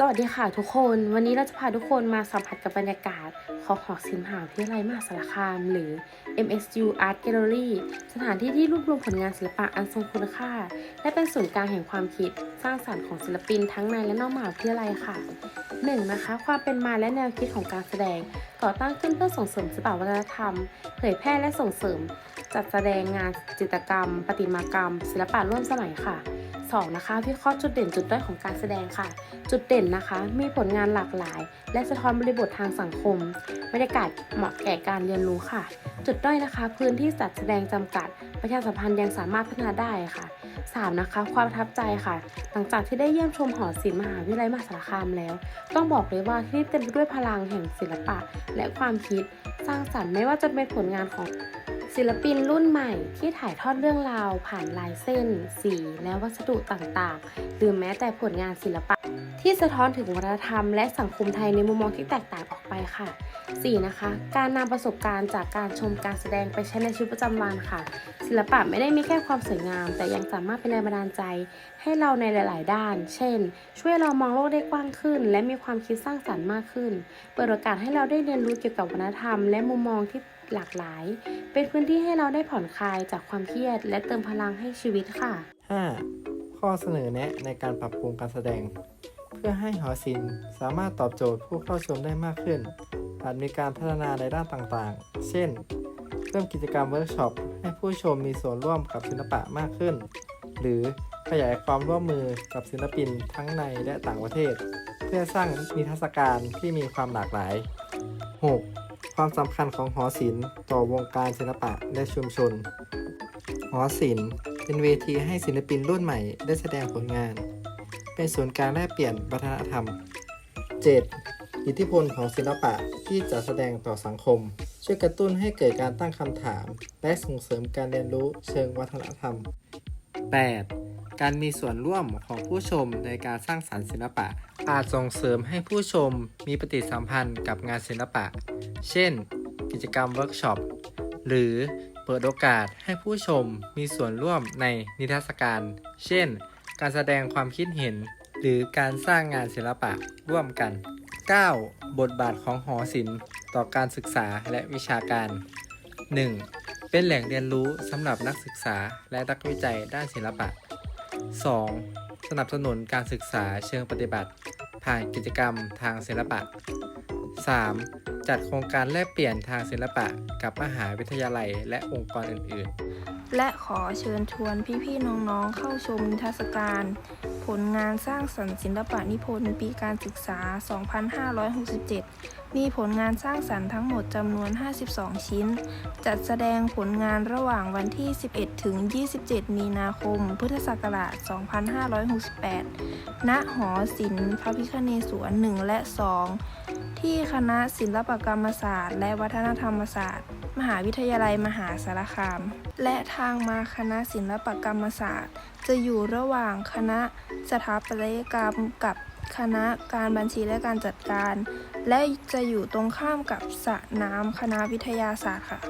สวัสดีค่ะทุกคน วันนี้เราจะพาทุกคนมาสัมผัสกับบรรยากาศของหอศิลป์มหาวิทยาลัยมหาสารคาม หรือ MSU Art Gallery สถานที่ที่รวบรวมผลงานศิลปะอันทรงคุณค่า และเป็นศูนย์กลางแห่งความคิดสร้างสรรค์ของศิลปินทั้งในและนอกมหาวิทยาลัยค่ะ 1. นะคะ ความเป็นมาและแนวคิดของการแสดงก่อตั้งขึ้นเพื่อส่งเสริมศิลปวัฒนธรรม เผยแพร่และส่งเสริม จัดแสดงงานจิตรกรรม ประติมากรรม ศิลปะร่วมสมัยค่ะ 2. นะคะวิเคราะห์จุดเด่นจุดด้อยของการแสดงค่ะ จุดเด่นนะคะ มีผลงานหลากหลาย และสะท้อนบริบททางสังคมบรรยากาศเหมาะแก่การเรียนรู้ค่ะ จุดด้อยนะคะ พื้นที่จัดแสดงจำกัด ประชาสัมพันธ์ยังสามารถพัฒนาได้ค่ะ 3. นะคะ ความประทับใจค่ะ หลังจากที่ได้เยี่ยมชมหอศิลป์มหาวิทยาลัยมหาสารคามแล้ว ต้องบอกเลยว่าที่นี่เต็มไปด้วยพลังแห่งศิลปะ และความคิดสร้างสรรค์ไม่ว่าจะเป็นผลงานของ ศิลปินรุ่นใหม่ที่ถ่ายทอดเรื่องราว ผ่านลายเส้น สี และวัสดุต่างๆ หรือแม้แต่ผลงานศิลปะ ที่สะท้อนถึงวัฒนธรรมและสังคมไทยในมุมมองที่แตกต่างออกไปค่ะ 4. นะคะ การนำประสบการณ์จากการชมการแสดงไปใช้ในชีวิตประจำวันค่ะ ศิลปะไม่ได้มีแค่ความสวยงาม แต่ยังสามารถเป็นแรงบันดาลใจ ให้เราในหลาย ๆ ด้าน เช่น ช่วยเรามองโลกได้กว้างขึ้น และมีความคิดสร้างสรรค์มากขึ้น เปิดโอกาสให้เราได้เรียนรู้เกี่ยวกับวัฒนธรรม และมุมมองที่ หลากหลาย เป็นพื้นที่ให้เราได้ผ่อนคลายจากความเครียด และเติมพลังให้ชีวิตค่ะ 5. ข้อเสนอแนะในการปรับปรุงการแสดง เพื่อให้หอศิลป์สามารถตอบโจทย์ผู้เข้าชมได้มากขึ้นอาจมีการพัฒนาในด้านต่างๆ เช่นเพิ่มกิจกรรมเวิร์กช็อปให้ผู้ชมมีส่วนร่วมกับศิลปะมากขึ้น หรือขยายความร่วมมือกับศิลปินทั้งในและต่างประเทศ เพื่อสร้างนิทรรศการที่มีความหลากหลาย 6. ความสำคัญของหอศิลป์ต่อวงการศิลปะและชุมชน หอศิลป์เป็นเวทีให้ศิลปินรุ่นใหม่ได้แสดงผลงาน เป็นศูนย์กลางแลกเปลี่ยนวัฒนธรรม 7. อิทธิพลของศิลปะที่จะแสดงต่อสังคม ช่วยกระตุ้นให้เกิดการตั้งคำถาม และส่งเสริมการเรียนรู้เชิงวัฒนธรรม 8. การมีส่วนร่วมของผู้ชมในการสร้างสรรค์ศิลปะ อาจส่งเสริมให้ผู้ชมมีปฏิสัมพันธ์กับงานศิลปะ เช่น กิจกรรมเวิร์กช็อป หรือเปิดโอกาสให้ผู้ชมมีส่วนร่วมในนิทรรศการ เช่น การแสดงความคิดเห็น หรือการสร้างงานศิลปะร่วมกัน 9. บทบาทของหอศิลป์ ต่อการศึกษาและวิชาการ 1. เป็นแหล่งเรียนรู้สำหรับนักศึกษาและนักวิจัยด้านศิลปะ 2. สนับสนุนการศึกษาเชิงปฏิบัติ ผ่านกิจกรรมทางศิลปะ 3. จัดโครงการแลกเปลี่ยนทางศิลปะกับมหาวิทยาลัยและองค์กรอื่น ๆ และขอเชิญชวนพี่ๆน้องๆเข้าชมนิทรรศการ ผลงานสร้างสรรค์ศิลปะนิพนธ์ปีการศึกษา 2567 มีผลงานสร้างสรรค์ทั้งหมดจำนวน 52 ชิ้น จัดแสดงผลงานระหว่างวันที่ 11 ถึง 27 มีนาคม พุทธศักราช 2568 ณ หอศิลป์พระพิคเนศวร1และ 2 ที่คณะศิลปกรรมศาสตร์ และวัฒนธรรมศาสตร์ มหาวิทยาลัยมหาสารคาม และทางมาคณะศิลปกรรมศาสตร์ จะอยู่ระหว่างคณะสถาปัตยกรรมกับคณะการบัญชีและการจัดการ และจะอยู่ตรงข้ามกับสระน้ำคณะวิทยาศาสตร์ค่ะ